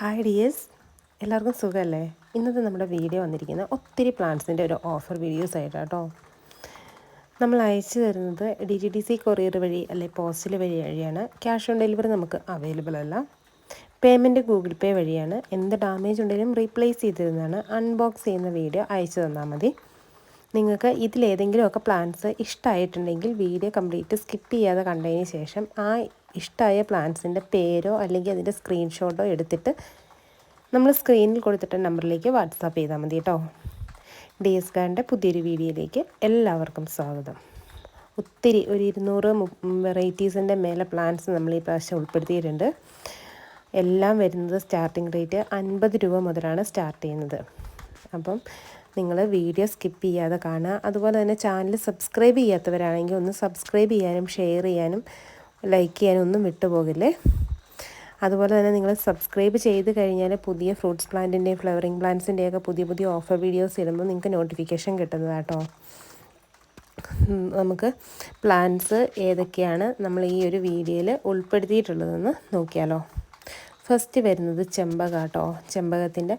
Hi dears എല്ലാവർക്കും സുഖമല്ലേ ഇന്നത്തെ നമ്മുടെ വീഡിയോ വന്നിരിക്കുന്നത് ഒത്തിരി പ്ലാന്റ്സിന്റെ ഒരു ഓഫർ വീഡിയോസ് ആയിട്ടാണ് കേട്ടോ നമ്മൾ അയച്ചു തരുന്നത് D G D C courier വഴി അല്ലെ പോസ്റ്റൽ വഴി വഴിയാണ്. ക്യാഷ് ഓൺ ഡെലിവറി നമുക്ക് അവൈലബിൾ അല്ല. പേയ്മെന്റ് ഗൂഗിൾ പേ വഴിയാണ്. എന്ത് ഡാമേജ് ഉണ്ടെങ്കിലും റീപ്ലേസ് ചെയ്ത് തരുന്നതാണ് അൺബോക്സ് ചെയ്യുന്ന വീഡിയോ അയച്ചു തന്നാൽ മതി. നിങ്ങൾക്ക് ഇതിലേതെങ്കിലുമൊക്കെ പ്ലാൻസ് ഇഷ്ടമായിട്ടുണ്ടെങ്കിൽ വീഡിയോ കംപ്ലീറ്റ് സ്കിപ്പ് ചെയ്യാതെ കണ്ടതിന് ശേഷം ആ ഇഷ്ടമായ പ്ലാന്റ്സിന്റെ പേരോ അല്ലെങ്കിൽ അതിന്റെ സ്ക്രീൻഷോട്ടോ എടുത്തിട്ട് നമ്മൾ സ്ക്രീനിൽ കൊടുത്തിട്ട നമ്പറിലേക്ക് വാട്സാപ്പ് ചെയ്താൽ മതി കേട്ടോ. ഡി എസ് കാറിന്റെ പുതിയൊരു വീഡിയോയിലേക്ക് എല്ലാവർക്കും സ്വാഗതം. ഒത്തിരി ഒരു ഇരുന്നൂറ് വെറൈറ്റീസിന്റെ മേലെ പ്ലാന്റ്സ് നമ്മൾ ഈ പ്രാവശ്യം ഉൾപ്പെടുത്തിയിട്ടുണ്ട്. എല്ലാം വരുന്നത് സ്റ്റാർട്ടിംഗ് റേറ്റ് അൻപത് രൂപ മുതലാണ് സ്റ്റാർട്ട് ചെയ്യുന്നത്. അപ്പം നിങ്ങൾ വീഡിയോ സ്കിപ്പ് ചെയ്യാതെ കാണുക. അതുപോലെ തന്നെ ചാനൽ സബ്സ്ക്രൈബ് ചെയ്യാത്തവരാണെങ്കിൽ ഒന്ന് സബ്സ്ക്രൈബ് ചെയ്യാനും ഷെയർ ചെയ്യാനും ലൈക്ക് ചെയ്യാനൊന്നും വിട്ടുപോകില്ലേ? അതുപോലെ തന്നെ നിങ്ങൾ സബ്സ്ക്രൈബ് ചെയ്ത് കഴിഞ്ഞാൽ പുതിയ ഫ്രൂട്ട്സ് പ്ലാന്റിന്റെയും ഫ്ലവറിങ് പ്ലാന്റ്സിന്റെയൊക്കെ പുതിയ പുതിയ ഓഫർ വീഡിയോസ് ഇടുമ്പോൾ നിങ്ങൾക്ക് നോട്ടിഫിക്കേഷൻ കിട്ടുന്നതാട്ടോ നമുക്ക് പ്ലാന്റ്സ് ഏതൊക്കെയാണ് നമ്മൾ ഈ ഒരു വീഡിയോയിൽ ഉൾപ്പെടുത്തിയിട്ടുള്ളതെന്ന് നോക്കിയാലോ. ഫസ്റ്റ് വരുന്നത് ചെമ്പകാട്ടോ ചെമ്പകത്തിന്റെ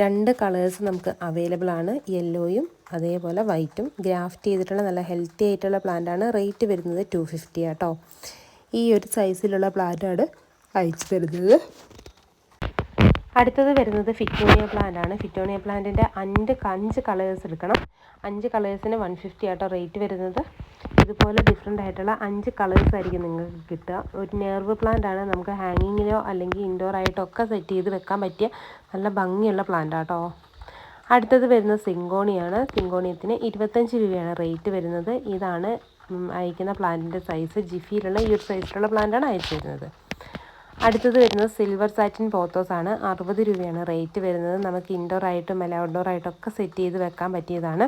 രണ്ട് കളേഴ്സ് നമുക്ക് അവൈലബിൾ ആണ്. യെല്ലോയും അതേപോലെ വൈറ്റും ഗ്രാഫ്റ്റ് ചെയ്തിട്ടുള്ള നല്ല ഹെൽത്തി ആയിട്ടുള്ള പ്ലാന്റാണ് റേറ്റ് വരുന്നത് ടു ഫിഫ്റ്റി കേട്ടോ ഈ ഒരു സൈസിലുള്ള പ്ലാന്റാണ് അയച്ചു തരുന്നത്. അടുത്തത് വരുന്നത് ഫിറ്റോണിയ പ്ലാന്റ് ആണ്. ഫിറ്റോണിയ പ്ലാന്റിന്റെ അഞ്ച് അഞ്ച് കളേഴ്സ് എടുക്കണം. അഞ്ച് കളേഴ്സിന് വൺ ഫിഫ്റ്റി ആട്ടോ റേറ്റ് വരുന്നത്. ഇതുപോലെ ഡിഫറെന്റ് ആയിട്ടുള്ള അഞ്ച് കളേഴ്സ് ആയിരിക്കും നിങ്ങൾക്ക് കിട്ടുക. ഒരു നെർവ് പ്ലാന്റ് ആണ്. നമുക്ക് ഹാങ്ങിങ്ങിലോ അല്ലെങ്കിൽ ഇൻഡോർ ആയിട്ടോ ഒക്കെ സെറ്റ് ചെയ്ത് വെക്കാൻ പറ്റിയ നല്ല ഭംഗിയുള്ള പ്ലാന്റ് ആട്ടോ. അടുത്തത് വരുന്നത് സിങ്കോണിയാണ് സിങ്കോണിയത്തിന് ഇരുപത്തഞ്ച് രൂപയാണ് റേറ്റ് വരുന്നത്. ഇതാണ് അയക്കുന്ന പ്ലാന്റിന്റെ സൈസ് ജിഫിയിലുള്ള ഈ ഒരു സൈസിലുള്ള പ്ലാന്റാണ് അയച്ചു തരുന്നത്. അടുത്തത് വരുന്നത് സിൽവർ സാറ്റിൻ പോത്തോസ് ആണ്. അറുപത് രൂപയാണ് റേറ്റ് വരുന്നത്. നമുക്ക് ഇൻഡോർ ആയിട്ടും അല്ല ഔട്ട്ഡോർ ആയിട്ടും ഒക്കെ സെറ്റ് ചെയ്ത് വെക്കാൻ പറ്റിയതാണ്.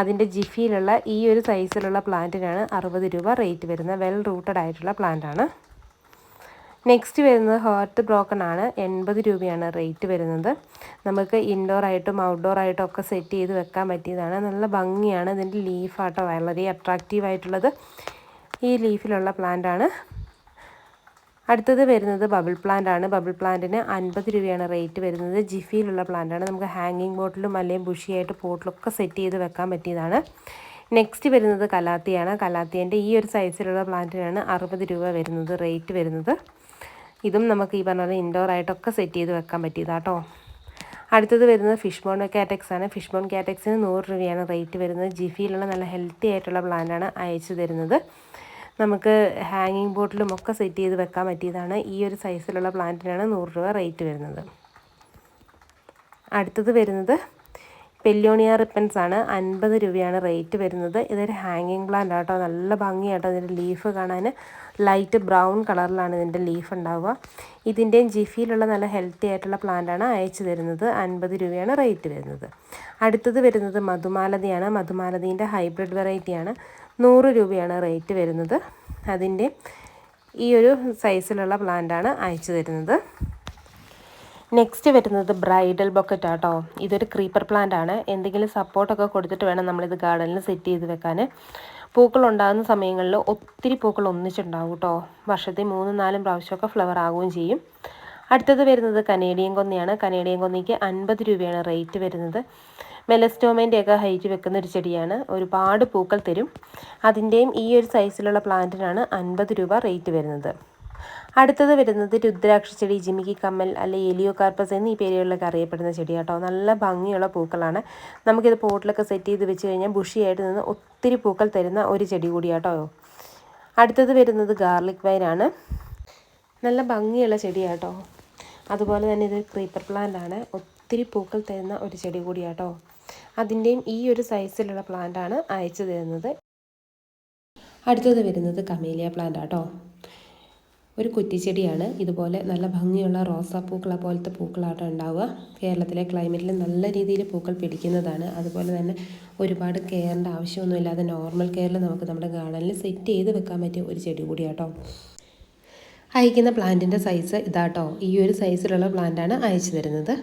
അതിന്റെ ജിഫിയിലുള്ള ഈ ഒരു സൈസിലുള്ള പ്ലാന്റിനാണ് അറുപത് രൂപ റേറ്റ് വരുന്നത്. വെൽ റൂട്ടഡ് ആയിട്ടുള്ള പ്ലാന്റാണ് നെക്സ്റ്റ് വരുന്നത് ഹേർട്ട് ബ്രോക്കൺ ആണ്. എൺപത് രൂപയാണ് റേറ്റ് വരുന്നത്. നമുക്ക് ഇൻഡോർ ആയിട്ടും ഔട്ട്ഡോർ ആയിട്ടും ഒക്കെ സെറ്റ് ചെയ്ത് വെക്കാൻ പറ്റിയതാണ്. നല്ല ഭംഗിയാണ്. ഇതിന്റെ ലീഫാട്ടോ വളരെ അട്രാക്റ്റീവ് ആയിട്ടുള്ളത് ഈ ലീഫിലുള്ള പ്ലാന്റ് ആണ്. അടുത്തത് വരുന്നത് ബബിൾ പ്ലാന്റ് ആണ്. ബബിൾ പ്ലാന്റിന് അൻപത് രൂപയാണ് റേറ്റ് വരുന്നത്. ജിഫിയിലുള്ള പ്ലാന്റ് ആണ്. നമുക്ക് ഹാങ്ങിങ് ബോട്ടിലും അല്ലെങ്കിൽ ബുഷിയായിട്ട് പോട്ടിലൊക്കെ സെറ്റ് ചെയ്ത് വെക്കാൻ പറ്റിയതാണ്. നെക്സ്റ്റ് വരുന്നത് കലാത്തിയാണ്. കലാത്തിയന്റെ ഈ ഒരു സൈസിലുള്ള പ്ലാന്റിനാണ് അറുപത് രൂപ വരുന്നത് റേറ്റ് വരുന്നത്. ഇതും നമുക്ക് ഈ പറഞ്ഞ പോലെ ഇൻഡോർ ആയിട്ടൊക്കെ സെറ്റ് ചെയ്ത് വെക്കാൻ പറ്റിയതാട്ടോ. അടുത്തത് വരുന്നത് ഫിഷ് ബോൺ കാറ്റക്സ് ആണ്. ഫിഷ് ബോൺ കാറ്റക്സിന് നൂറ് രൂപയാണ് റേറ്റ് വരുന്നത്. ജിഫിയിലുള്ള നല്ല ഹെൽത്തി ആയിട്ടുള്ള പ്ലാന്റാണ് അയച്ചു തരുന്നത്. നമുക്ക് ഹാങ്ങിങ് ബോട്ടിലും ഒക്കെ സെറ്റ് ചെയ്ത് വെക്കാൻ പറ്റിയതാണ്. ഈ ഒരു സൈസിലുള്ള പ്ലാന്റിനാണ് നൂറ് രൂപ റേറ്റ് വരുന്നത്. അടുത്തത് വരുന്നത് പെല്ലോണിയ റിപ്പൻസ് ആണ് അൻപത് രൂപയാണ് റേറ്റ് വരുന്നത്. ഇതൊരു ഹാങ്ങിങ് പ്ലാന്റ് ആട്ടോ. നല്ല ഭംഗിയാട്ടോ ഇതിന്റെ ലീഫ് കാണാൻ ലൈറ്റ് ബ്രൗൺ കളറിലാണ് ഇതിന്റെ ലീഫ് ഉണ്ടാവുക. ഇതിന്റെയും ജിഫിയിലുള്ള നല്ല ഹെൽത്തി ആയിട്ടുള്ള പ്ലാന്റാണ് അയച്ചു തരുന്നത്. അൻപത് രൂപയാണ് റേറ്റ് വരുന്നത്. അടുത്തത് വരുന്നത് മധുമാലതിയാണ്. മധുമാലതീന്റെ ഹൈബ്രിഡ് വെറൈറ്റിയാണ്. നൂറ് രൂപയാണ് റേറ്റ് വരുന്നത്. അതിന്റെ ഈ ഒരു സൈസിലുള്ള പ്ലാന്റാണ് അയച്ചു തരുന്നത്. നെക്സ്റ്റ് വരുന്നത് ബ്രൈഡൽ ബൊക്കറ്റ് ആട്ടോ. ഇതൊരു ക്രീപ്പർ പ്ലാന്റ് ആണ്. എന്തെങ്കിലും സപ്പോർട്ടൊക്കെ കൊടുത്തിട്ട് വേണം നമ്മളിത് ഗാർഡനിൽ സെറ്റ് ചെയ്ത് വെക്കാൻ പൂക്കൾ ഉണ്ടാകുന്ന സമയങ്ങളിൽ ഒത്തിരി പൂക്കൾ ഒന്നിച്ചുണ്ടാവും കേട്ടോ വർഷത്തിൽ മൂന്നും നാലും പ്രാവശ്യമൊക്കെ ഫ്ലവർ ആവുകയും ചെയ്യും. അടുത്തത് വരുന്നത് കനേഡിയൻ കൊന്നയാണ്. കനേഡിയൻ കൊന്നിക്ക് അൻപത് രൂപയാണ് റേറ്റ് വരുന്നത്. മെലസ്റ്റോമേന്റെയൊക്കെ ഹൈറ്റ് വെക്കുന്ന ഒരു ചെടിയാണ്. ഒരുപാട് പൂക്കൾ തരും. അതിന്റെയും ഈ ഒരു സൈസിലുള്ള പ്ലാന്റിനാണ് അൻപത് രൂപ റേറ്റ് വരുന്നത്. അടുത്തത് വരുന്നത് രുദ്രാക്ഷ ചെടി ജിമിക്കി കമ്മൽ അല്ലെ എലിയോ കാർപ്പസ് എന്നീ പേരുകളിലൊക്കെ അറിയപ്പെടുന്ന ചെടി കേട്ടോ നല്ല ഭംഗിയുള്ള പൂക്കളാണ്. നമുക്കിത് പോട്ടിലൊക്കെ സെറ്റ് ചെയ്ത് വെച്ച് കഴിഞ്ഞാൽ ബുഷിയായിട്ട് നിന്ന് ഒത്തിരി പൂക്കൾ തരുന്ന ഒരു ചെടി കൂടിയാട്ടോ. അടുത്തത് വരുന്നത് ഗാർലിക് വൈനാണ് നല്ല ഭംഗിയുള്ള ചെടിയാട്ടോ. അതുപോലെ തന്നെ ഇത് ക്രീപ്പർ പ്ലാന്റ് ആണ്. ഒത്തിരി പൂക്കൾ തരുന്ന ഒരു ചെടി കൂടിയാട്ടോ. അതിന്റെയും ഈ ഒരു സൈസിലുള്ള പ്ലാന്റ് ആണ് അയച്ചു തരുന്നത്. അടുത്തത് വരുന്നത് കമേലിയ പ്ലാന്റ് ആട്ടോ. ഒരു കുറ്റിച്ചെടിയാണ്. ഇതുപോലെ നല്ല ഭംഗിയുള്ള റോസാപ്പൂക്കളെ പോലത്തെ പൂക്കളാണ് ഉണ്ടാവുക. കേരളത്തിലെ ക്ലൈമറ്റിൽ നല്ല രീതിയിൽ പൂക്കൾ പിടിക്കുന്നതാണ്. അതുപോലെ തന്നെ ഒരുപാട് കെയറിന്റെ ആവശ്യമൊന്നുമില്ലാതെ നോർമൽ കെയറിൽ നമുക്ക് നമ്മുടെ ഗാർഡനിൽ സെറ്റ് ചെയ്ത് വെക്കാൻ പറ്റിയ ഒരു ചെടി കൂടിയാട്ടോ. അയക്കുന്ന പ്ലാന്റിന്റെ സൈസ് ഇതാട്ടോ. ഈ ഒരു സൈസിലുള്ള പ്ലാന്റാണ് അയച്ചു തരുന്നത്.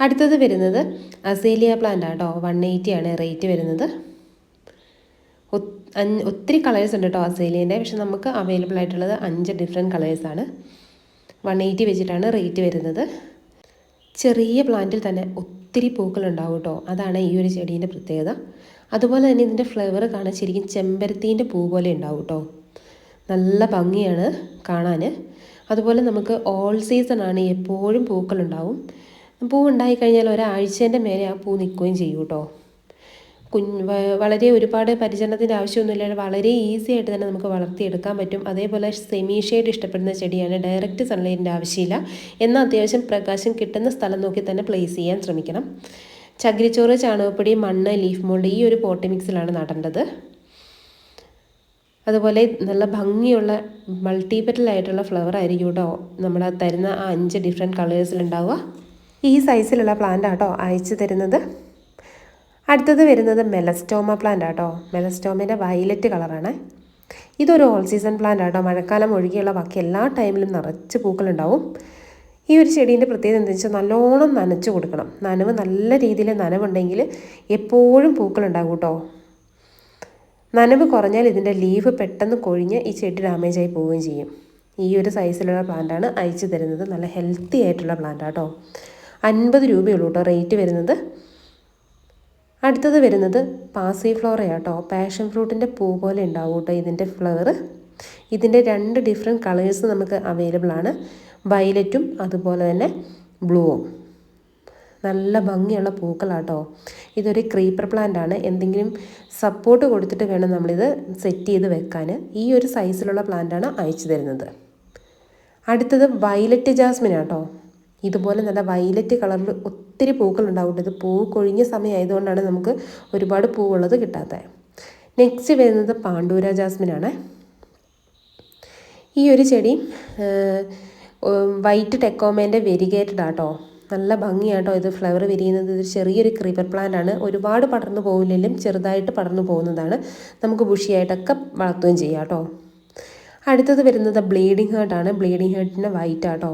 അടുത്തത് വരുന്നത് അസേലിയ പ്ലാന്റ് ആട്ടോ. വൺ എയ്റ്റി ആണ് റേറ്റ് വരുന്നത്. ഒത്തിരി കളേഴ്സ് ഉണ്ട് കേട്ടോ അസേലിയന്റെ പക്ഷെ നമുക്ക് അവൈലബിൾ ആയിട്ടുള്ളത് അഞ്ച് ഡിഫറെന്റ് കളേഴ്സാണ് വൺ എയ്റ്റി വെച്ചിട്ടാണ് റേറ്റ് വരുന്നത്. ചെറിയ പ്ലാന്റിൽ തന്നെ ഒത്തിരി പൂക്കളുണ്ടാവും കേട്ടോ അതാണ് ഈ ഒരു ചെടീന്റെ പ്രത്യേകത. അതുപോലെ തന്നെ ഇതിന്റെ ഫ്ലേവർ കാണാൻ ശരിക്കും ചെമ്പരത്തീന്റെ പൂ പോലെ ഉണ്ടാവും കേട്ടോ നല്ല ഭംഗിയാണ് കാണാൻ. അതുപോലെ നമുക്ക് ഓൾ സീസൺ ആണ് എപ്പോഴും പൂക്കളുണ്ടാവും പൂ ഉണ്ടായിക്കഴിഞ്ഞാൽ ഒരാഴ്ചേന്റെ മേലെ ആ പൂ നിൽക്കുകയും ചെയ്യും കേട്ടോ കുഞ്ഞ് വളരെ ഒരുപാട് പരിചരണത്തിന്റെ ആവശ്യമൊന്നുമില്ല. വളരെ ഈസി ആയിട്ട് തന്നെ നമുക്ക് വളർത്തിയെടുക്കാൻ പറ്റും. അതേപോലെ സെമി ഷെയ്ഡ് ഇഷ്ടപ്പെടുന്ന ചെടിയാണ്. ഡയറക്റ്റ് സൺലൈറ്റിന്റെ ആവശ്യമില്ല. എന്നാൽ അത്യാവശ്യം പ്രകാശം കിട്ടുന്ന സ്ഥലം നോക്കി തന്നെ പ്ലേസ് ചെയ്യാൻ ശ്രമിക്കണം. ചകിരിച്ചോറ് ചാണകപ്പൊടി മണ്ണ് ലീഫ് മോൾഡ് ഈ ഒരു പോട്ടി മിക്സിലാണ് നടേണ്ടത്. അതുപോലെ നല്ല ഭംഗിയുള്ള മൾട്ടിപ്പറ്റലായിട്ടുള്ള ഫ്ലവർ ആയിരിക്കും കേട്ടോ നമ്മൾ തരുന്ന ആ അഞ്ച് ഡിഫറെന്റ് കളേഴ്സിലുണ്ടാവുക ഈ സൈസിലുള്ള പ്ലാന്റ് ആട്ടോ അയച്ചു തരുന്നത്. അടുത്തത് വരുന്നത് മെലസ്റ്റോമ പ്ലാന്റ് ആട്ടോ. മെലസ്റ്റോമയുടെ വയലറ്റ് കളറാണ് ഇതൊരു ഓൾ സീസൺ പ്ലാന്റ് ആട്ടോ. മഴക്കാലം ഒഴികെയുള്ള ബാക്കി എല്ലാ ടൈമിലും നിറച്ച് പൂക്കളുണ്ടാവും ഈ ഒരു ചെടീന്റെ പ്രത്യേകത എന്താണെന്ന് വെച്ചാൽ നല്ലോണം നനച്ചു കൊടുക്കണം. നനവ് നല്ല രീതിയിൽ നനവുണ്ടെങ്കിൽ എപ്പോഴും പൂക്കളുണ്ടാകും കേട്ടോ നനവ് കുറഞ്ഞാൽ ഇതിന്റെ ലീവ് പെട്ടെന്ന് കൊഴിഞ്ഞ് ഈ ചെടി ഡാമേജ് ആയി പോവുകയും ചെയ്യും. ഈ ഒരു സൈസിലുള്ള പ്ലാന്റാണ് അയച്ചു തരുന്നത്. നല്ല ഹെൽത്തി ആയിട്ടുള്ള പ്ലാന്റ് ആട്ടോ. അൻപത് രൂപയുള്ളൂ കേട്ടോ റേറ്റ് വരുന്നത്. അടുത്തത് വരുന്നത് പാസി ഫ്ലോറയാട്ടോ പാഷൻ ഫ്രൂട്ടിന്റെ പൂ പോലെ ഉണ്ടാവും കേട്ടോ ഇതിന്റെ ഫ്ലവർ. ഇതിന്റെ രണ്ട് ഡിഫറെന്റ് കളേഴ്സ് നമുക്ക് അവൈലബിൾ ആണ്. വയലറ്റും അതുപോലെ തന്നെ ബ്ലൂവും. നല്ല ഭംഗിയുള്ള പൂക്കളാട്ടോ. ഇതൊരു ക്രീപ്പർ പ്ലാന്റ് ആണ്. എന്തെങ്കിലും സപ്പോർട്ട് കൊടുത്തിട്ട് വേണം നമ്മളിത് സെറ്റ് ചെയ്ത് വെക്കാൻ ഈ ഒരു സൈസിലുള്ള പ്ലാന്റാണ് അയച്ചു തരുന്നത്. അടുത്തത് വയലറ്റ് ജാസ്മിൻ ആട്ടോ. ഇതുപോലെ നല്ല വയലറ്റ് കളറിൽ ഒത്തിരി പൂക്കൾ ഉണ്ടാവുന്നുണ്ട്. ഇത് പൂ കൊഴിഞ്ഞ സമയമായതുകൊണ്ടാണ് നമുക്ക് ഒരുപാട് പൂവുള്ളത് കിട്ടാത്തത് നെക്സ്റ്റ് വരുന്നത് പാണ്ഡൂര ജാസ്മിനാണ്. ഈ ഒരു ചെടി വൈറ്റ് ടെക്കോമേന്റെ വെരിഗേറ്റഡ് ആട്ടോ. നല്ല ഭംഗിയാട്ടോ ഇത് ഫ്ലവർ വിരിയുന്നത്. ഇത് ചെറിയൊരു ക്രീപ്പർ പ്ലാന്റ് ആണ്. ഒരുപാട് പടർന്നു പോകില്ലെങ്കിലും ചെറുതായിട്ട് പടർന്നു പോകുന്നതാണ്. നമുക്ക് ബുഷിയായിട്ടൊക്കെ വളർത്തുകയും ചെയ്യാം കേട്ടോ അടുത്തത് വരുന്നത് ബ്ലീഡിങ് ഹേർട്ടാണ് ബ്ലീഡിങ് ഹേർട്ടിന്റെ വൈറ്റ് ആട്ടോ.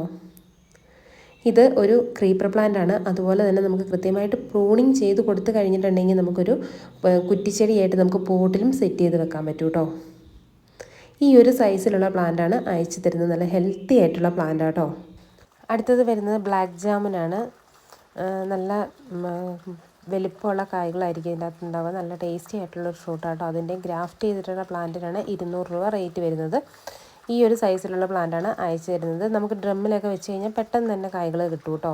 ഇത് ഒരു ക്രീപ്പർ പ്ലാന്റ് ആണ്. അതുപോലെ തന്നെ നമുക്ക് കൃത്യമായിട്ട് പ്രൂണിങ് ചെയ്ത് കൊടുത്തു കഴിഞ്ഞിട്ടുണ്ടെങ്കിൽ നമുക്കൊരു കുറ്റിച്ചെടിയായിട്ട് നമുക്ക് പോട്ടിലും സെറ്റ് ചെയ്ത് വെക്കാൻ പറ്റും കേട്ടോ ഈ ഒരു സൈസിലുള്ള പ്ലാന്റാണ് അയച്ചു തരുന്നത്. നല്ല ഹെൽത്തി ആയിട്ടുള്ള പ്ലാന്റ് ആട്ടോ അടുത്തത് വരുന്നത് ബ്ലാക്ക് ജാമുനാണ് നല്ല വലിപ്പമുള്ള കായ്കളായിരിക്കും ഇതിന്റെ അകത്ത് ഉണ്ടാവുക. നല്ല ടേസ്റ്റി ആയിട്ടുള്ള ഒരു ഫ്രൂട്ടാട്ടോ അതിന്റെ ഗ്രാഫ്റ്റ് ചെയ്തിട്ടുള്ള പ്ലാന്റിനാണ് ഇരുന്നൂറ് രൂപ റേറ്റ് വരുന്നത്. ഈ ഒരു സൈസിലുള്ള പ്ലാന്റാണ് അയച്ചു തരുന്നത്. നമുക്ക് ഡ്രമ്മിലൊക്കെ വെച്ച് കഴിഞ്ഞാൽ പെട്ടെന്ന് തന്നെ കായ്കൾ കിട്ടും കേട്ടോ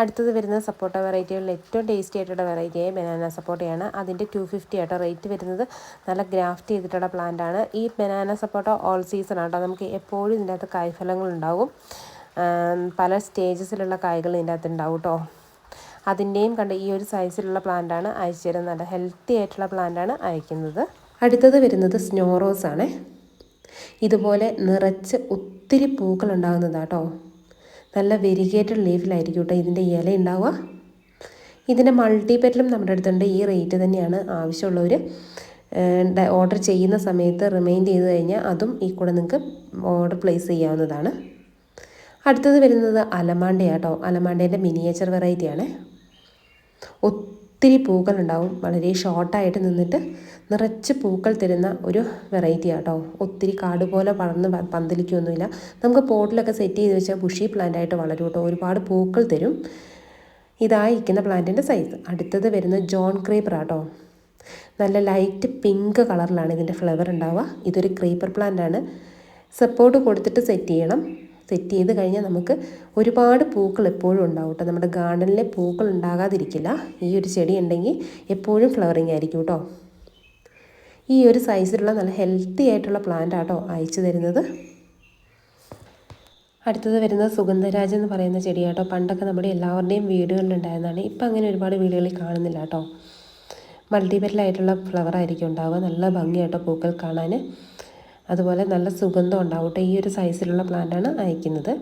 അടുത്തത് വരുന്ന സപ്പോട്ട വെറൈറ്റികളിൽ ഏറ്റവും ടേസ്റ്റി ആയിട്ടുള്ള വെറൈറ്റിയായ ബനാന സപ്പോട്ടയാണ്. അതിന്റെ ടു ഫിഫ്റ്റി ആട്ടോ റേറ്റ് വരുന്നത്. നല്ല ഗ്രാഫ്റ്റ് ചെയ്തിട്ടുള്ള പ്ലാന്റാണ് ഈ ബനാന സപ്പോട്ട ഓൾ സീസൺ ആട്ടോ. നമുക്ക് എപ്പോഴും ഇതിന്റെ അകത്ത് കായ്ഫലങ്ങൾ ഉണ്ടാകും പല സ്റ്റേജസിലുള്ള കായ്കൾ ഇതിന്റെ അകത്ത് ഉണ്ടാവും കേട്ടോ അതിന്റെയും കണ്ട് ഈ ഒരു സൈസിലുള്ള പ്ലാന്റാണ് അയച്ചു തരുന്നത്. നല്ല ഹെൽത്തി ആയിട്ടുള്ള പ്ലാന്റാണ് അയക്കുന്നത്. അടുത്തത് വരുന്നത് സ്നോ റോസ് ആണ്. ഇതുപോലെ നിറച്ച് ഒത്തിരി പൂക്കൾ ഉണ്ടാകുന്നതാട്ടോ നല്ല വെരിഗേറ്റഡ് ലീഫിലായിരിക്കും കേട്ടോ ഇതിന്റെ ഇല ഉണ്ടാവുക. ഇതിന്റെ മൾട്ടിപെറ്റലും നമ്മുടെ അടുത്തുണ്ട്. ഈ റേറ്റ് തന്നെയാണ് ആവശ്യമുള്ളവർ ഓർഡർ ചെയ്യുന്ന സമയത്ത് റിമൈൻഡ് ചെയ്ത് കഴിഞ്ഞാൽ അതും ഈ കൂടെ നിങ്ങൾക്ക് ഓർഡർ പ്ലേസ് ചെയ്യാവുന്നതാണ്. അടുത്തത് വരുന്നത് അലമാണ്ടയാട്ടോ. അലമാണ്ടേന്റെ മിനിയേച്ചർ വെറൈറ്റിയാണ് ഒത്തിരി പൂക്കൾ ഉണ്ടാവും വളരെ ഷോർട്ടായിട്ട് നിന്നിട്ട് നിറച്ച് പൂക്കൾ തരുന്ന ഒരു വെറൈറ്റി ആട്ടോ ഒത്തിരി കാട് പോലെ വളർന്ന് പന്തലിക്കൊന്നുമില്ല നമുക്ക് പോട്ടിലൊക്കെ സെറ്റ് ചെയ്ത് വെച്ചാൽ ബുഷി പ്ലാന്റ് ആയിട്ട് വളരും കേട്ടോ ഒരുപാട് പൂക്കൾ തരും. ഇതായിരിക്കുന്ന പ്ലാന്റിന്റെ സൈസ് അടുത്തത് വരുന്ന ജോൺ ക്രീപ്പർ ആട്ടോ നല്ല ലൈറ്റ് പിങ്ക് കളറിലാണ് ഇതിന്റെ ഫ്ലവർ ഉണ്ടാവുക. ഇതൊരു ക്രീപ്പർ പ്ലാന്റ് ആണ്. സപ്പോർട്ട് കൊടുത്തിട്ട് സെറ്റ് ചെയ്യണം. സെറ്റ് ചെയ്ത് കഴിഞ്ഞാൽ നമുക്ക് ഒരുപാട് പൂക്കൾ എപ്പോഴും ഉണ്ടാവും കേട്ടോ നമ്മുടെ ഗാർഡനിലെ പൂക്കൾ ഉണ്ടാകാതിരിക്കില്ല. ഈ ഒരു ചെടി ഉണ്ടെങ്കിൽ എപ്പോഴും ഫ്ലവറിങ് ആയിരിക്കും കേട്ടോ ഈ ഒരു സൈസിലുള്ള നല്ല ഹെൽത്തി ആയിട്ടുള്ള പ്ലാന്റ് ആട്ടോ അയച്ചു തരുന്നത്. അടുത്തത് വരുന്നത് സുഗന്ധരാജ് എന്ന് പറയുന്ന ചെടിയാട്ടോ. പണ്ടൊക്കെ നമ്മുടെ എല്ലാവരുടെയും വീടുകളിലുണ്ടായിരുന്നതാണ്. ഇപ്പം അങ്ങനെ ഒരുപാട് വീടുകളിൽ കാണുന്നില്ല കേട്ടോ. മൾട്ടിപെറ്റലായിട്ടുള്ള ഫ്ലവർ ആയിരിക്കും ഉണ്ടാവുക. നല്ല ഭംഗിയായിട്ടോ പൂക്കൾ കാണാൻ. അതുപോലെ നല്ല സുഗന്ധം ഉണ്ടാവട്ടെ. ഈ ഒരു സൈസിലുള്ള പ്ലാന്റാണ് അയക്കുന്നത്.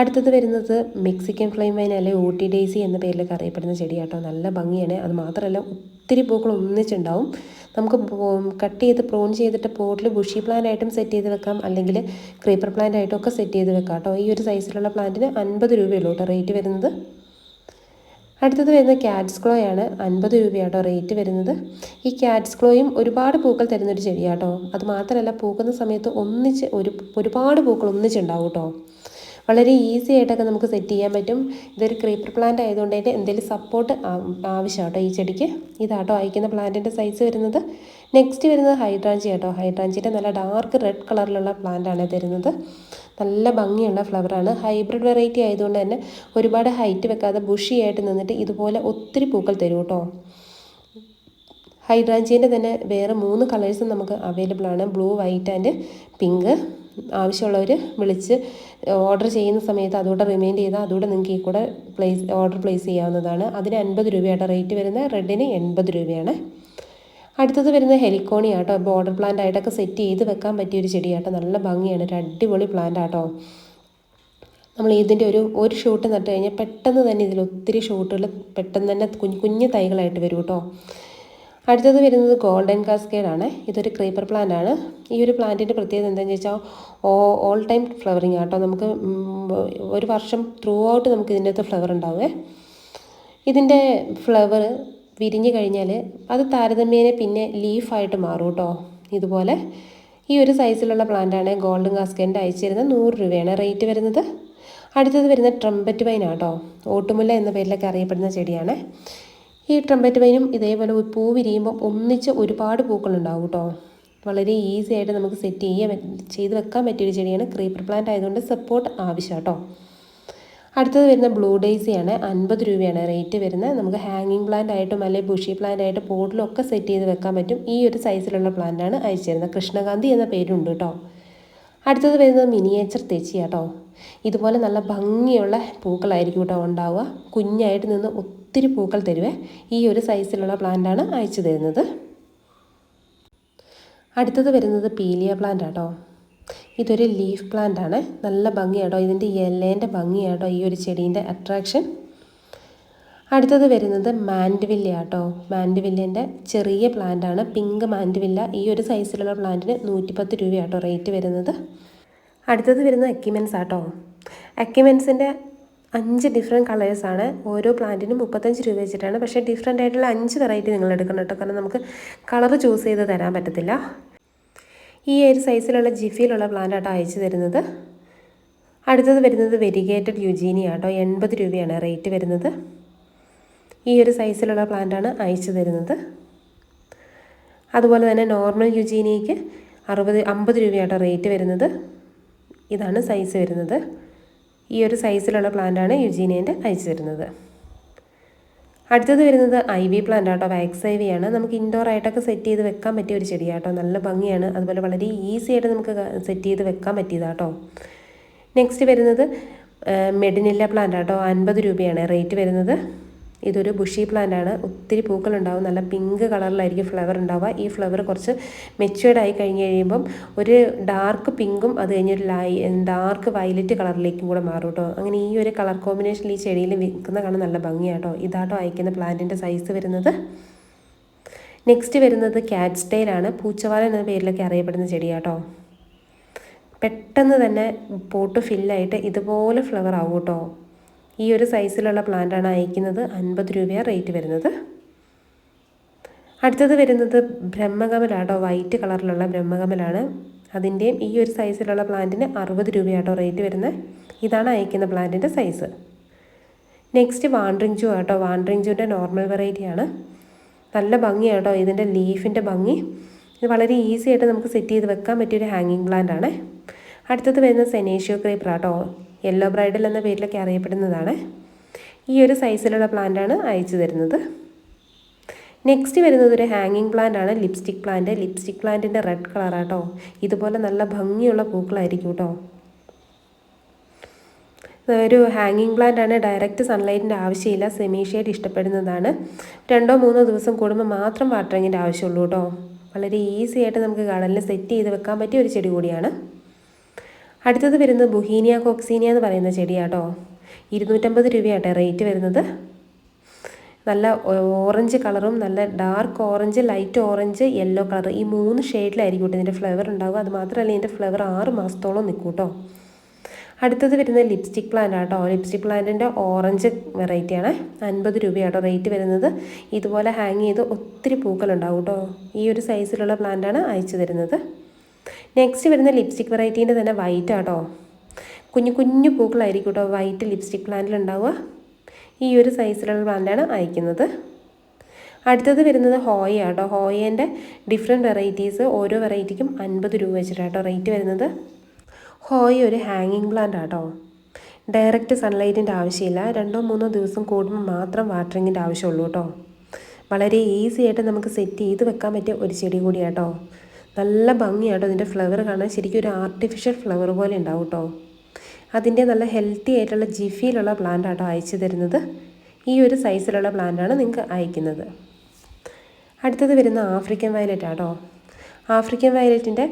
അടുത്തത് വരുന്നത് മെക്സിക്കൻ ഫ്ലെയിം വൈൻ അല്ലെ ഊട്ടി ഡേസി എന്ന പേരിലൊക്കെ അറിയപ്പെടുന്ന ചെടിയാട്ടോ. നല്ല ഭംഗിയാണ്. അത് മാത്രമല്ല ഒത്തിരി പൂക്കൾ ഒന്നിച്ചുണ്ടാവും. നമുക്ക് കട്ട് ചെയ്ത് പ്രോൺ ചെയ്തിട്ട് പോട്ടിൽ ബുഷി പ്ലാന്റ് ആയിട്ടും സെറ്റ് ചെയ്ത് വെക്കാം. അല്ലെങ്കിൽ ക്രീപ്പർ പ്ലാന്റ് ആയിട്ടും ഒക്കെ സെറ്റ് ചെയ്ത് വെക്കാം കേട്ടോ ഈ ഒരു സൈസിലുള്ള പ്ലാന്റിന് അൻപത് രൂപയുള്ളൂ കേട്ടോ റേറ്റ് വരുന്നത്. അടുത്തത് വരുന്ന ക്യാറ്റ്സ് ക്ലോ ആണ്. അൻപത് രൂപയാട്ടോ റേറ്റ് വരുന്നത്. ഈ ക്യാറ്റ്സ് ക്ലോയും ഒരുപാട് പൂക്കൾ തരുന്നൊരു ചെടിയാട്ടോ. അത് മാത്രമല്ല പൂക്കുന്ന സമയത്ത് ഒന്നിച്ച് ഒരു ഒരുപാട് പൂക്കൾ ഒന്നിച്ചുണ്ടാവും കേട്ടോ. വളരെ ഈസി ആയിട്ടൊക്കെ നമുക്ക് സെറ്റ് ചെയ്യാൻ പറ്റും. ഇതൊരു ക്രീപ്പർ പ്ലാന്റ് ആയതുകൊണ്ട് തന്നെ എന്തെങ്കിലും സപ്പോർട്ട് ആവശ്യം കേട്ടോ ഈ ചെടിക്ക്. ഇതാട്ടോ അയക്കുന്ന പ്ലാന്റിന്റെ സൈസ് വരുന്നത്. നെക്സ്റ്റ് വരുന്നത് ഹൈഡ്രാഞ്ചി കേട്ടോ ഹൈഡ്രാഞ്ചിന്റെ നല്ല ഡാർക്ക് റെഡ് കളറിലുള്ള പ്ലാന്റാണ് തരുന്നത്. നല്ല ഭംഗിയുള്ള ഫ്ലവറാണ് ഹൈബ്രിഡ് വെറൈറ്റി ആയതുകൊണ്ട് തന്നെ ഒരുപാട് ഹൈറ്റ് വെക്കാതെ ബുഷിയായിട്ട് നിന്നിട്ട് ഇതുപോലെ ഒത്തിരി പൂക്കൾ തരും കേട്ടോ ഹൈഡ്രാഞ്ചിന്റെ തന്നെ വേറെ മൂന്ന് കളേഴ്സും നമുക്ക് അവൈലബിൾ ആണ്. ബ്ലൂ വൈറ്റ് ആൻഡ് പിങ്ക് ആവശ്യമുള്ളവർ വിളിച്ച് ഓർഡർ ചെയ്യുന്ന സമയത്ത് അതുകൂടെ റിമൈൻഡ് ചെയ്താൽ അതുകൂടെ നിങ്ങൾക്ക് ഈ കൂടെ പ്ലേസ് ഓർഡർ പ്ലേസ് ചെയ്യാവുന്നതാണ്. അതിന് അൻപത് രൂപയാണ് റേറ്റ് വരുന്നത്. റെഡിന് എൺപത് രൂപയാണ്. അടുത്തത് വരുന്ന ഹെലിക്കോണി ആട്ടോ ബോർഡർ പ്ലാന്റ് ആയിട്ടൊക്കെ സെറ്റ് ചെയ്ത് വെക്കാൻ പറ്റിയ ഒരു ചെടിയാട്ടോ. നല്ല ഭംഗിയാണ്. ഒരു അടിപൊളി പ്ലാന്റ് ആട്ടോ. നമ്മൾ ഇതിന്റെ ഒരു ഒരു ഷൂട്ട് നട്ട് കഴിഞ്ഞാൽ പെട്ടെന്ന് തന്നെ ഇതിൽ ഒത്തിരി ഷൂട്ടുകൾ പെട്ടെന്ന് തന്നെ കുഞ്ഞു കുഞ്ഞു തൈകളായിട്ട് വരും കേട്ടോ അടുത്തത് വരുന്നത് ഗോൾഡൻ കാസ്കേഡ് ആണ്. ഇതൊരു ക്രീപ്പർ പ്ലാന്റ് ആണ്. ഈ ഒരു പ്ലാന്റിന്റെ പ്രത്യേകത എന്താണെന്ന് വെച്ചാൽ ഓൾ ടൈം ഫ്ലവറിങ് ആട്ടോ നമുക്ക് ഒരു വർഷം ത്രൂ ഔട്ട് നമുക്ക് ഇതിന്റെ അകത്ത് ഫ്ലവർ ഉണ്ടാവുമേ ഇതിന്റെ ഫ്ലവർ വിരിഞ്ഞു കഴിഞ്ഞാൽ അത് താരതമ്യേന പിന്നെ ലീഫായിട്ട് മാറും കേട്ടോ. ഇതുപോലെ ഈ ഒരു സൈസിലുള്ള പ്ലാന്റാണ് ഗോൾഡൻ കാസ്കേന്റെ അയച്ചു തരുന്നത് നൂറ് രൂപയാണ് റേറ്റ് വരുന്നത്. അടുത്തത് വരുന്ന ട്രംപറ്റ് വൈൻ ഓട്ടുമുല്ല എന്ന പേരിലൊക്കെ അറിയപ്പെടുന്ന ചെടിയാണ്. ഈ ട്രംപറ്റ് വൈനും ഇതേപോലെ പൂ വിരിയുമ്പോൾ ഒന്നിച്ച് ഒരുപാട് പൂക്കളുണ്ടാവും കേട്ടോ വളരെ ഈസി ആയിട്ട് നമുക്ക് സെറ്റ് ചെയ്യാൻ ചെയ്ത് വെക്കാൻ പറ്റിയൊരു ചെടിയാണ് ക്രീപ്പർ പ്ലാന്റ് ആയതുകൊണ്ട് സപ്പോർട്ട് ആവശ്യം കേട്ടോ അടുത്തത് വരുന്ന ബ്ലൂ ഡേയ്സിയാണ് അൻപത് രൂപയാണ് റേറ്റ് വരുന്നത്. നമുക്ക് ഹാങ്ങിങ് പ്ലാന്റ് ആയിട്ടും അല്ലെങ്കിൽ ബുഷി പ്ലാന്റ് ആയിട്ട് പോട്ടിലൊക്കെ സെറ്റ് ചെയ്ത് വെക്കാൻ പറ്റും. ഈ ഒരു സൈസിലുള്ള പ്ലാന്റാണ് അയച്ചു തരുന്നത്. കൃഷ്ണകാന്തി എന്ന പേരുണ്ട് കേട്ടോ അടുത്തത് വരുന്നത് മിനിയേച്ചർ തെച്ചി കേട്ടോ ഇതുപോലെ നല്ല ഭംഗിയുള്ള പൂക്കളായിരിക്കും കേട്ടോ ഉണ്ടാവുക. കുഞ്ഞായിട്ട് നിന്ന് ഒത്തിരി പൂക്കൾ തരുവേ. ഈ ഒരു സൈസിലുള്ള പ്ലാന്റാണ് അയച്ചു തരുന്നത്. അടുത്തത് വരുന്നത് പീലിയ പ്ലാന്റ് ആട്ടോ. ഇതൊരു ലീഫ് പ്ലാന്റ് ആണ്. നല്ല ഭംഗിയാട്ടോ ഇതിന്റെ ഇലേന്റെ ഭംഗിയാട്ടോ ഈ ഒരു ചെടീന്റെ അട്രാക്ഷൻ അടുത്തത് വരുന്നത് മാൻഡ്വില്ല ആട്ടോ. മാൻഡ്വില്ലിന്റെ ചെറിയ പ്ലാന്റ് ആണ്. പിങ്ക് മാൻഡ്വില്ല ഈ ഒരു സൈസിലുള്ള പ്ലാന്റിന് നൂറ്റിപ്പത്ത് രൂപയാട്ടോ റേറ്റ് വരുന്നത്. അടുത്തത് വരുന്ന അക്യുമെൻസ് ആട്ടോ. അക്യുമെൻസിന്റെ അഞ്ച് ഡിഫറെന്റ് കളേഴ്സാണ് ഓരോ പ്ലാന്റിനും മുപ്പത്തഞ്ച് രൂപ വെച്ചിട്ടാണ്. പക്ഷേ ഡിഫറെന്റ് ആയിട്ടുള്ള അഞ്ച് വെറൈറ്റി നിങ്ങൾ എടുക്കണം കേട്ടോ. കാരണം നമുക്ക് കളർ ചൂസ് ചെയ്ത് തരാൻ പറ്റത്തില്ല. ഈ ഒരു സൈസിലുള്ള ജിഫിയിലുള്ള പ്ലാന്റ് ആട്ടോ അയച്ചു തരുന്നത്. അടുത്തത് വരുന്നത് വെരിഗേറ്റഡ് യുജീനി ആട്ടോ. എൺപത് രൂപയാണ് റേറ്റ് വരുന്നത്. ഈ ഒരു സൈസിലുള്ള പ്ലാന്റാണ് അയച്ചു തരുന്നത്. അതുപോലെ തന്നെ നോർമൽ യുജീനിക്ക് അറുപത് അമ്പത് രൂപയാട്ടോ റേറ്റ് വരുന്നത്. ഇതാണ് സൈസ് വരുന്നത്. ഈ ഒരു സൈസിലുള്ള പ്ലാന്റാണ് യുജീനിയന്റെ അയച്ചു തരുന്നത് അടുത്തത് വരുന്നത് ഐ വി പ്ലാന്റ് ആട്ടോ വാക്സ് ഐ വി ആണ്. നമുക്ക് ഇൻഡോർ ആയിട്ടൊക്കെ സെറ്റ് ചെയ്ത് വെക്കാൻ പറ്റിയ ഒരു ചെടിയാട്ടോ. നല്ല ഭംഗിയാണ്. അതുപോലെ വളരെ ഈസി ആയിട്ട് നമുക്ക് സെറ്റ് ചെയ്ത് വെക്കാൻ പറ്റിയതാട്ടോ. നെക്സ്റ്റ് വരുന്നത് മെഡിനില്ല പ്ലാന്റ് ആട്ടോ. അൻപത് രൂപയാണ് റേറ്റ് വരുന്നത്. ഇതൊരു ബുഷി പ്ലാന്റ് ആണ്. ഒത്തിരി പൂക്കൾ ഉണ്ടാവും. നല്ല പിങ്ക് കളറിലായിരിക്കും ഫ്ലവർ ഉണ്ടാവുക. ഈ ഫ്ലവർ കുറച്ച് മെച്ചുവേർഡ് ആയി കഴിഞ്ഞ് കഴിയുമ്പം ഒരു ഡാർക്ക് പിങ്കും അത് കഴിഞ്ഞൊരു ലൈ ഡാർക്ക് വയലറ്റ് കളറിലേക്കും കൂടെ മാറും കേട്ടോ അങ്ങനെ ഈ ഒരു കളർ കോമ്പിനേഷൻ ഈ ചെടിയിൽ വിൽക്കുന്ന കാണാൻ നല്ല ഭംഗിയാട്ടോ ഇതാട്ടോ അയക്കുന്ന പ്ലാന്റിന്റെ സൈസ് വരുന്നത്. നെക്സ്റ്റ് വരുന്നത് ക്യാറ്റ് സ്റ്റൈലാണ് പൂച്ചവാല എന്ന പേരിലൊക്കെ അറിയപ്പെടുന്ന ചെടിയാട്ടോ പെട്ടെന്ന് തന്നെ പോട്ട് ഫില്ലായിട്ട് ഇതുപോലെ ഫ്ലവർ ആവും കേട്ടോ ഈ ഒരു സൈസിലുള്ള പ്ലാന്റാണ് അയക്കുന്നത്. അൻപത് രൂപയാണ് റേറ്റ് വരുന്നത്. അടുത്തത് വരുന്നത് ബ്രഹ്മകമലാട്ടോ വൈറ്റ് കളറിലുള്ള ബ്രഹ്മകമലാണ്. അതിന്റെയും ഈ ഒരു സൈസിലുള്ള പ്ലാന്റിന് അറുപത് രൂപയാട്ടോ റേറ്റ് വരുന്നത്. ഇതാണ് അയക്കുന്ന പ്ലാന്റിന്റെ സൈസ് നെക്സ്റ്റ് വാണ്ടറിങ് ജൂ ആട്ടോ വാണ്ടറിങ് ജൂന്റെ നോർമൽ വെറൈറ്റിയാണ് നല്ല ഭംഗിയാട്ടോ ഇതിന്റെ ലീഫിന്റെ ഭംഗി. ഇത് വളരെ ഈസി ആയിട്ട് നമുക്ക് സെറ്റ് ചെയ്ത് വെക്കാൻ പറ്റിയൊരു ഹാങ്ങിങ് പ്ലാന്റ് ആണ്. അടുത്തത് വരുന്നത് സെനേഷ്യോ ക്രീപ്പർ ആട്ടോ യെല്ലോ ബ്രൈഡൽ എന്ന പേരിലൊക്കെ അറിയപ്പെടുന്നതാണ്. ഈ ഒരു സൈസിലുള്ള പ്ലാന്റാണ് അയച്ചു തരുന്നത്. നെക്സ്റ്റ് വരുന്നത് ഒരു ഹാങ്ങിങ് പ്ലാന്റ് ആണ്. ലിപ്സ്റ്റിക് പ്ലാന്റ് ലിപ്സ്റ്റിക് പ്ലാന്റിന്റെ റെഡ് കളറാട്ടോ ഇതുപോലെ നല്ല ഭംഗിയുള്ള പൂക്കളായിരിക്കും കേട്ടോ ഒരു ഹാങ്ങിങ് പ്ലാന്റ് ആണ്. ഡയറക്റ്റ് സൺലൈറ്റിന്റെ ആവശ്യമില്ല. സെമി ഇഷ്ടപ്പെടുന്നതാണ്. രണ്ടോ മൂന്നോ ദിവസം കൂടുമ്പോൾ മാത്രം വാട്ടറിങ്ങിന്റെ ആവശ്യമുള്ളൂ കേട്ടോ വളരെ ഈസി ആയിട്ട് നമുക്ക് ഗാർഡനിൽ സെറ്റ് ചെയ്ത് വെക്കാൻ പറ്റിയ ഒരു ചെടി കൂടിയാണ്. അടുത്തത് വരുന്നത് ബുഹീനിയ കോക്സീനിയ എന്ന് പറയുന്ന ചെടിയാട്ടോ. ഇരുന്നൂറ്റമ്പത് രൂപയാട്ടെ റേറ്റ് വരുന്നത്. നല്ല ഓറഞ്ച് കളറും നല്ല dark orange light orange yellow colour. ഈ മൂന്ന് ഷെയ്ഡിലായിരിക്കും കേട്ടോ ഇതിന്റെ ഫ്ലേവർ ഉണ്ടാവുക. അത് മാത്രമല്ല ഇതിന്റെ ഫ്ലേവർ ആറ് മാസത്തോളം നിൽക്കും കേട്ടോ അടുത്തത് വരുന്നത് ലിപ്സ്റ്റിക് പ്ലാന്റ് ആട്ടോ. ലിപ്സ്റ്റിക് പ്ലാന്റിന്റെ ഓറഞ്ച് വെറൈറ്റിയാണ് അൻപത് രൂപയാട്ടോ റേറ്റ് വരുന്നത്. ഇതുപോലെ ഹാങ് ചെയ്ത് ഒത്തിരി പൂക്കളുണ്ടാവും കേട്ടോ ഈ ഒരു സൈസിലുള്ള പ്ലാന്റാണ് അയച്ചു തരുന്നത്. നെക്സ്റ്റ് വരുന്ന ലിപ്സ്റ്റിക് വെറൈറ്റീന്റെ തന്നെ വൈറ്റ് ആട്ടോ. കുഞ്ഞു കുഞ്ഞു പൂക്കളായിരിക്കും കേട്ടോ വൈറ്റ് ലിപ്സ്റ്റിക് പ്ലാന്റിൽ ഉണ്ടാവുക. ഈ ഒരു സൈസിലുള്ള പ്ലാന്റാണ് അയക്കുന്നത്. അടുത്തത് വരുന്നത് ഹോയ കേട്ടോ ഹോയേന്റെ ഡിഫറെന്റ് വെറൈറ്റീസ് ഓരോ വെറൈറ്റിക്കും അൻപത് രൂപ വെച്ചിട്ടാട്ടോ റേറ്റ് വരുന്നത്. ഹോയ ഒരു ഹാങ്ങിങ് പ്ലാന്റ് ആട്ടോ. ഡയറക്റ്റ് സൺലൈറ്റിന്റെ ആവശ്യമില്ല. രണ്ടോ മൂന്നോ ദിവസം കൂടുമ്പോൾ മാത്രം വാട്ടറിങ്ങിന്റെ ആവശ്യമുള്ളൂ കേട്ടോ വളരെ ഈസി ആയിട്ട് നമുക്ക് സെറ്റ് ചെയ്ത് വെക്കാൻ പറ്റിയ ഒരു ചെടി കൂടിയാട്ടോ നല്ല ഭംഗിയാട്ടോ ഇതിന്റെ ഫ്ലവർ കാണാൻ. ശരിക്കും ഒരു ആർട്ടിഫിഷ്യൽ ഫ്ലവർ പോലെ ഉണ്ടാവും കേട്ടോ അതിന്റെ നല്ല ഹെൽത്തി ആയിട്ടുള്ള ജിഫിയിലുള്ള പ്ലാന്റ് ആട്ടോ അയച്ചു തരുന്നത്. ഈ ഒരു സൈസിലുള്ള പ്ലാന്റാണ് നിങ്ങൾക്ക് അയക്കുന്നത്. അടുത്തത് വരുന്ന ആഫ്രിക്കൻ വയലറ്റ് ആട്ടോ. ആഫ്രിക്കൻ വയലറ്റിന്റെ